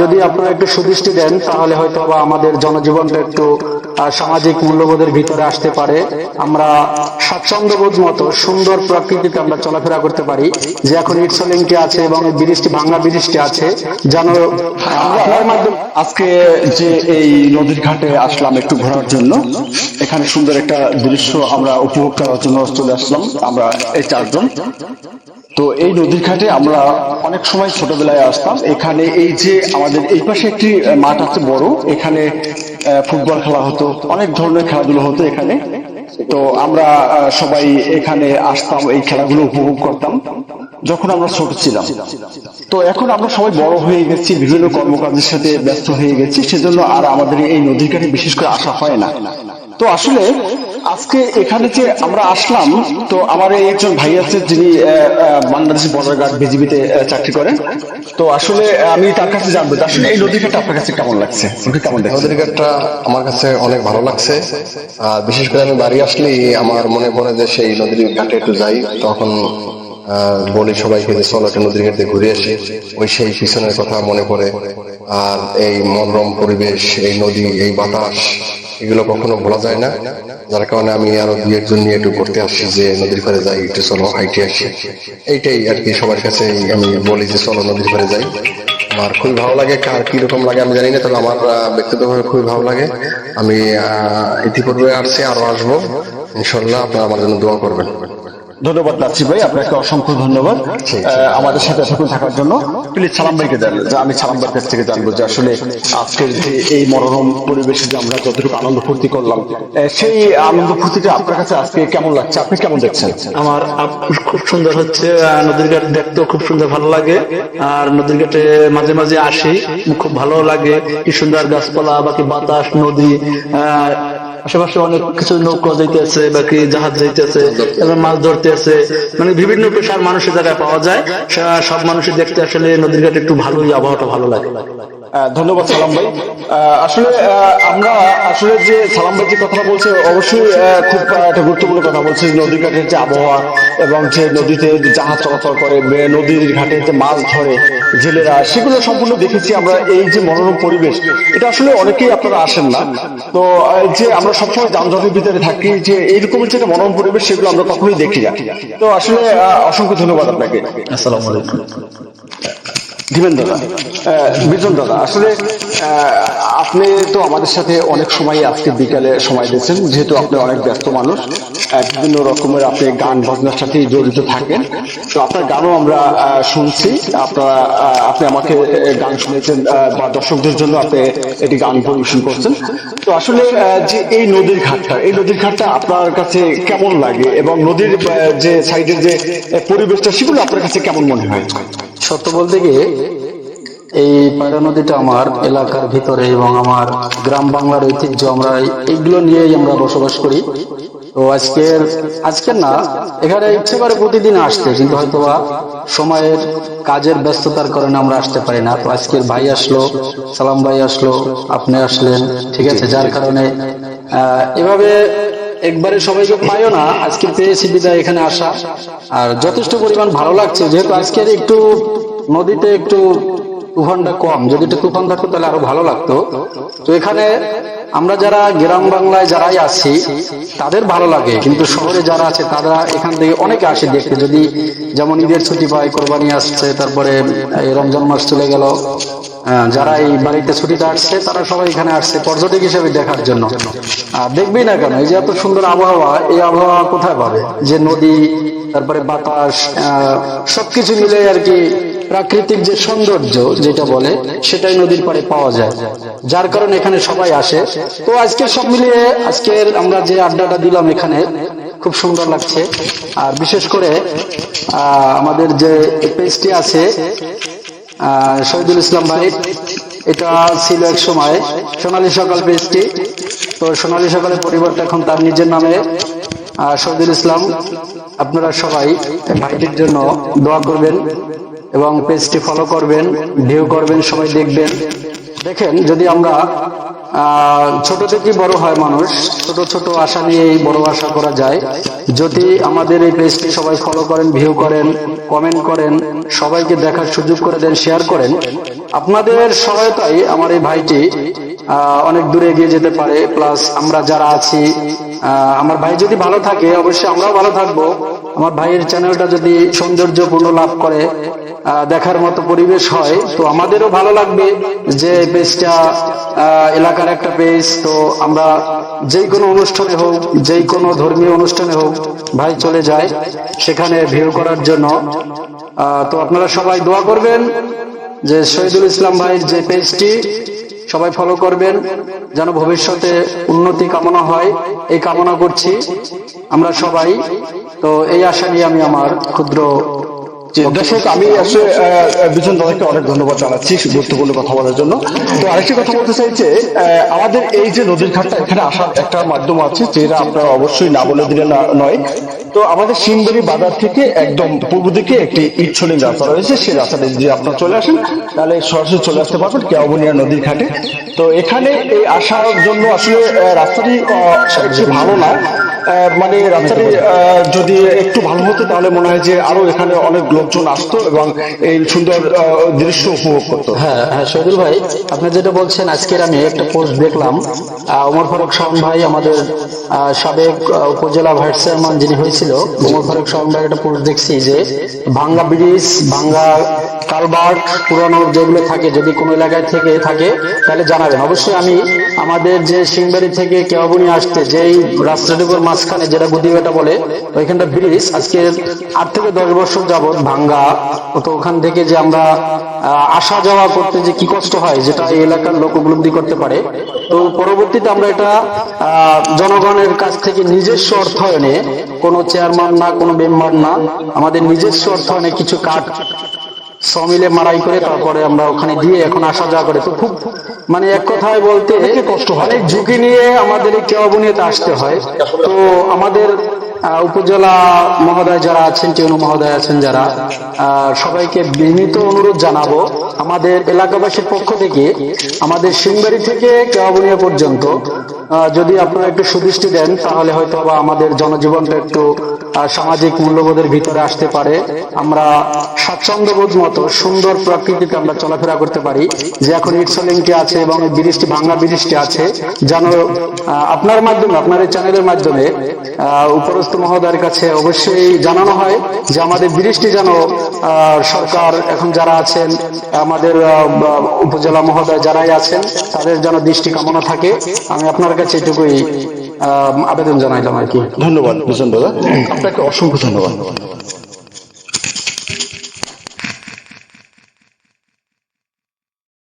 যদি আপনারা একটু সুদৃষ্টি দেন, তাহলে হয়তো বা আমাদের জনজীবনটা একটু সামাজিক মূল্যবোধের ভিতরে আসতে পারে। আমরা স্বাচ্ছন্দ্যবোধ মতো সুন্দর প্রকৃতিতে আমরা চলাফেরা করতে পারি। যে এখন ইটসলিংটি আছে এবং ব্রিজটি ভাঙ্গা ব্রিজটি আছে, যেন আজকে যে এই নদীর ঘাটে আসলাম একটু ঘোরার জন্য, এখানে সুন্দর একটা দৃশ্য আমরা উপভোগ করার জন্য চলে আসলাম। আমরা এই চারজন। তো এই নদীর ঘাটে আমরা অনেক সময় ছোটবেলায় আসতাম। এখানে এই যে আমাদের এই পাশে একটি মাঠ আছে বড়। এখানে ফুটবল খেলা হতো, অনেক ধরনের খেলাধুলো হতো এখানে। তো আমরা সবাই এখানে আসতাম, এই খেলাগুলো উপভোগ করতাম যখন আমরা ছোট ছিলাম। তো এখন আমরা সবাই বড় হয়ে গেছি, বিভিন্ন কর্মকাজের সাথে ব্যস্ত হয়ে গেছি, সেজন্য আর আমাদের এই নদীর ঘাটে বিশেষ করে আসা হয় না। তো আসলে আজকে এখানে যে আমরা আসলাম, তো আমার একজন ভাই আছে যিনি বাংলাদেশ বর্ডার গার্ড বিজিবিতে চাকরি করেন। তো আসলে আমি তার কাছে জানব আসলে এই নদী ঘাটটা আপনার কাছে কেমন লাগছে? কেমন দেখছেন? নদী ঘাটটা আমার কাছে অনেক ভালো লাগছে। আর বিশেষ করে আমি বাড়ি আসলেই আমার মনে পড়ে যে সেই নদীর ঘাটে একটু যাই, তখন বলি সবাইকে যে চলো নদীর ঘাটে ঘুরে আসি। ওই সেই পিছনের কথা মনে পড়ে। আর এই মনোরম পরিবেশ, এই নদী, এই বাতাস, এগুলো কখনো ভোলা যায় না। যার কারণে আমি আরও দুই একজন নিয়ে একটু ঘুরতে আসছি যে নদীর পাড়ে যাই, একটু চলো, হাইটে আসি। এইটাই আর কি সবার কাছে আমি বলি যে চলো নদীর পাড়ে যাই। আমার খুবই ভালো লাগে। কার কীরকম লাগে আমি জানি না, তবে আমার ব্যক্তিগতভাবে খুবই ভালো লাগে। আমি ইতিপূর্বে আসছি, আরও আসব। ইনশাল্লাহ আপনারা আমার জন্য দোয়া করবেন। ধন্যবাদ নাসির ভাই, আপনাকে অসংখ্য ধন্যবাদ। আমাদের সাথে এতক্ষণ থাকার জন্য প্লিজ সালাম ভাইকে যে, আমি সালাম ভাইয়ের কাছ থেকে জানব যে আসলে আজকের যে এই মনোরম পরিবেশে যে আমরা যতটুকু আনন্দ ফুর্তি করলাম সেই আনন্দ ফুর্তিটা আপনার কাছে আজকে কেমন লাগছে? আপনি কেমন দেখছেন? আমার খুব সুন্দর হচ্ছে নদীর ঘাট দেখতেও খুব সুন্দর ভালো লাগে, আর নদীর ঘাটে মাঝে মাঝে আসি, খুব ভালো লাগে। কি সুন্দর গাছপালা, বাকি বাতাস, নদী আশেপাশে অনেক কিছু নৌকা যাইতেছে বাকি জাহাজ যাইতেছে এবং মাছ ধরতে আছে। মানে বিভিন্ন পেশার মানুষের জায়গায় পাওয়া যায়। সব মানুষের দেখতে আসলে নদীর ঘাটে একটু ভালোই আবহাওয়াটা ভালো লাগে। ধন্যবাদ সালাম ভাই। আসলে আমরা আসলে যে সালাম ভাই যে কথাটা বলছে, অবশ্যই খুব একটা গুরুত্বপূর্ণ কথা বলছে। নদীর ঘাটের যে আবহাওয়া এবং যে নদীতে জাহাজ চলাচল করে নদীর ঘাটে যে মাছ ধরে জেলেরা, সেগুলো সম্পূর্ণ দেখেছি আমরা। এই যে মনোরম পরিবেশ, এটা আসলে অনেকেই আপনারা আসেন না। তো যে আমরা সবসময় যানজটের ভিতরে থাকি, যে এইরকম যে একটা মনোরম পরিবেশ, সেগুলো আমরা কখনোই দেখি না। তো আসলে অসংখ্য ধন্যবাদ আপনাকে। আসসালামু আলাইকুম। দাদা, আসলে আপনি তো আমাদের সাথে অনেক সময় আজকে বিকালে সময় দিয়েছেন, যেহেতু আপনি অনেক ব্যস্ত মানুষ বিভিন্ন রকমের আপনি গান বাজনার সাথে জড়িত থাকেন। তো আপনার গানও আমরা শুনছি। আপনারা আপনি আমাকে গান শুনেছেন বা দর্শকদের জন্য আপনি এটি গান পরিবেশন করছেন। তো আসলে যে এই নদীর ঘাটটা, এই নদীর ঘাটটা আপনার কাছে কেমন লাগে? এবং নদীর যে সাইডের যে পরিবেশটা, সেগুলো আপনার কাছে কেমন মনে হয়? সত্য বলতে গিয়ে এই পায়রা নদীটা আমার এলাকার ভিতরে এবং আমার গ্রাম বাংলার ঐতিহ্য আমরা এইগুলো নিয়েই আমরা বসবাস করি। তো আজকের আজকের না, এখানে ইচ্ছে করে প্রতিদিন আসতে, কিন্তু হয়তোবা সময়ের কাজের ব্যস্ততার কারণে আমরা আসতে পারি না। তো আজকের ভাই আসলো, সালাম ভাই আসলো, আপনি আসলেন, ঠিক আছে? যার কারণে এভাবে একবারে সবাইকে পাইও না, আজকে পেয়েছি বিদায় এখানে আসা। আর যথেষ্ট পরিমাণ ভালো লাগছে, যেহেতু আজকের একটু নদীতে একটু তুফানটা কম। যদি একটু তুফান থাকতো, তাহলে আরও ভালো লাগতো। তো এখানে আমরা যারা গ্রাম বাংলায় যারাই আছি, তাদের ভালো লাগে। কিন্তু শহরে যারা আছে, তারা এখান থেকে অনেকে আসে দেখতে। যদি যেমন ঈদের ছুটি পায়, কোরবানি আসছে, তারপরে রমজান মাস চলে গেল যারা এই বাড়িতে ছুটিতে আসছে, তারা সবাই এখানে আসছে পর্যটক হিসেবে দেখার জন্য। আর দেখবেই না কেন, এই যে এত সুন্দর আবহাওয়া, এই আবহাওয়া কোথায় পাবে? যে নদী, তারপরে বাতাস সবকিছু মিলে আর কি প্রাকৃতিক যে সৌন্দর্য যেটা বলে, সেটাই নদীর পাড়ে পাওয়া যায়। যার কারণে এখানে সবাই আসে। তো আজকে সব মিলিয়ে আজকের আমরা যে আড্ডাটা দিলাম এখানে, খুব সুন্দর লাগছে। আর বিশেষ করে আমাদের যে পেজটি আছে শহীদুল ইসলাম ভাই, এটা ছিল এক সময়। সোনালী সকাল পেজটি। তো সোনালী সকালের পরিবর্তে এখন তার নিজের নামে। শহীদুল ইসলাম, আপনারা সবাই ভাইটির জন্য দোয়া করবেন এবং পেজটি ফলো করবেন ভিউ করবেন, সবাই দেখবেন। দেখেন, যদি আমরা ছোট থেকে বড় হয় মানুষ। ছোট ছোট আশা নিয়েই বড় আশা করা যায়। যদি আমাদের এই পেজটি সবাই ফলো করেন ভিউ করেন কমেন্ট করেন সবাইকে দেখার সুযোগ করে দেন শেয়ার করেন আপনাদের সহায়তায় আমার এই ভাইটি অনেক দূরে এগিয়ে যেতে পারে। প্লাস আমরা যারা আছি আমার ভাই যদি ভালো থাকে অবশ্যই আমরাও ভালো থাকব। আমার ভাইয়ের চ্যানেলটা যদি সৌন্দর্যপূর্ণ লাভ করে দেখার মতো পরিবেশ হয় তো আমাদেরও ভালো লাগবে যে পেজটা আহ, এলাকার একটা পেজ, তো আমরা যে কোনো অনুষ্ঠানে হোক যে কোনো ধর্মীয় অনুষ্ঠানে হোক, ভাই চলে যায় সেখানে ভিউ করার জন্য। তো আপনারা সবাই দোয়া করবেন যে শহীদুল ইসলাম ভাইয়ের যে পেজটি, সবাই ফলো করবেন, যেন ভবিষ্যতে উন্নতি কামনা হয়। এই কামনা করছি আমরা সবাই। তো এই আশা নিয়ে আমি আমার ক্ষুদ্র যে দর্শক আমি আসলে আহ, দাদাকে অনেক ধন্যবাদ জানাচ্ছি গুরুত্বপূর্ণ কথা বলার জন্য। তো আরেকটি কথা বলতে চাই যে আমাদের এই যে নদীর ঘাটটা এখানে আসার একটা মাধ্যম আছে যেটা আপনারা অবশ্যই না বলে দিলে নয়। তো আমাদের সিমবাড়ি বাজার থেকে একদম পূর্ব দিকে একটি ইটছড়ি রাস্তা রয়েছে সেই রাস্তাটা যদি আপনারা চলে আসেন তাহলে সরাসরি চলে আসতে পারবেন কেওবনিয়া নদীর ঘাটে। তো এখানে এই আসার জন্য আসলে রাস্তাটি ভালো না। মানে আহ, যদি একটু ভালো হতো তাহলে মনে হয় যে আরও এখানে অনেক লোকজন আসতো এবং এই সুন্দর দৃশ্য উপভোগ করতো। হ্যাঁ হ্যাঁ শহীদুল ভাই আপনি যেটা বলছেন আজকের আমি একটা পোস্ট দেখলাম। ওমর ফারুক শাওন ভাই আমাদের সাবেক উপজেলা ভাইস চেয়ারম্যান যিনি হয়েছিল ওমর ফারুক শাওন ভাই একটা পোস্ট দেখছি যে ভাঙ্গা ব্রিজ ভাঙ্গা কালবার্ট পুরানো যেগুলো থাকে, যদি কোনো এলাকায় থেকে থাকে, তাহলে জানাবেন। অবশ্যই আমি আমাদের যে সিংবাড়ি থেকে কেওয়াবনি আসতে যেই রাস্তাটুকুর মাঝখানে যেটা গুদিবাটা বলে, ওইখানটা ব্রিজ, আজকে আট থেকে দশ বছর যাবত ভাঙ্গা। তো ওখান থেকে যে আমরা আসা যাওয়া করতে যে কি কষ্ট হয়, যেটা এই এলাকার লোক উপলব্ধি করতে পারে। তো পরবর্তীতে আমরা এটা জনগণের কাছ থেকে নিজস্ব অর্থায়নে, কোনো চেয়ারম্যান না, কোনো মেম্বার না, আমাদের নিজস্ব অর্থায়নে কিছু কাঠ সমিলে মারাই করে তারপরে আমরা ওখানে দিয়ে এখন আসা যাওয়া করে। তো খুব মানে এক কথায় বলতে কষ্ট হয়। ঝুঁকি নিয়ে আমাদের এই কেওয়াবনিয়াতে আসতে হয়। তো আমাদের উপজেলা মহোদয় যারা আছেন টিউনু মহোদয় আছেন যারা আহ, সবাইকে বিনীত অনুরোধ জানাব আমাদের এলাকাবাসীর পক্ষ থেকে আমাদের সিংবাড়ি থেকে কেওয়াবনিয়া পর্যন্ত যদি আপনারা একটু সুদৃষ্টি দেন তাহলে হয়তো আমাদের জনজীবনটা একটু সামাজিক মূল্যবোধের ভিতরে আসতে পারে। আমরা স্বাচ্ছন্দ্যবোধ মতো সুন্দর প্রকৃতিতে আমরা চলাফেরা করতে পারি। যে এখন ইটসলিংটি আছে এবং ব্রিজটি ভাঙ্গা ব্রিজটি আছে, যেন আপনার মাধ্যমে, আপনার এই চ্যানেলের মাধ্যমে উপরস্থ মহোদয়ের কাছে অবশ্যই জানানো হয় যে আমাদের ব্রিজটি যেন সরকার এখন যারা আছেন, আমাদের উপজেলা মহোদয় যারাই আছেন, তাদের যেন দৃষ্টি কামনা থাকে। আমি আপনার কাছে এটুকুই আবেদন জানাইলাম আর কি। ধন্যবাদ বিজন দাদা। আপনাকে অসংখ্য ধন্যবাদ।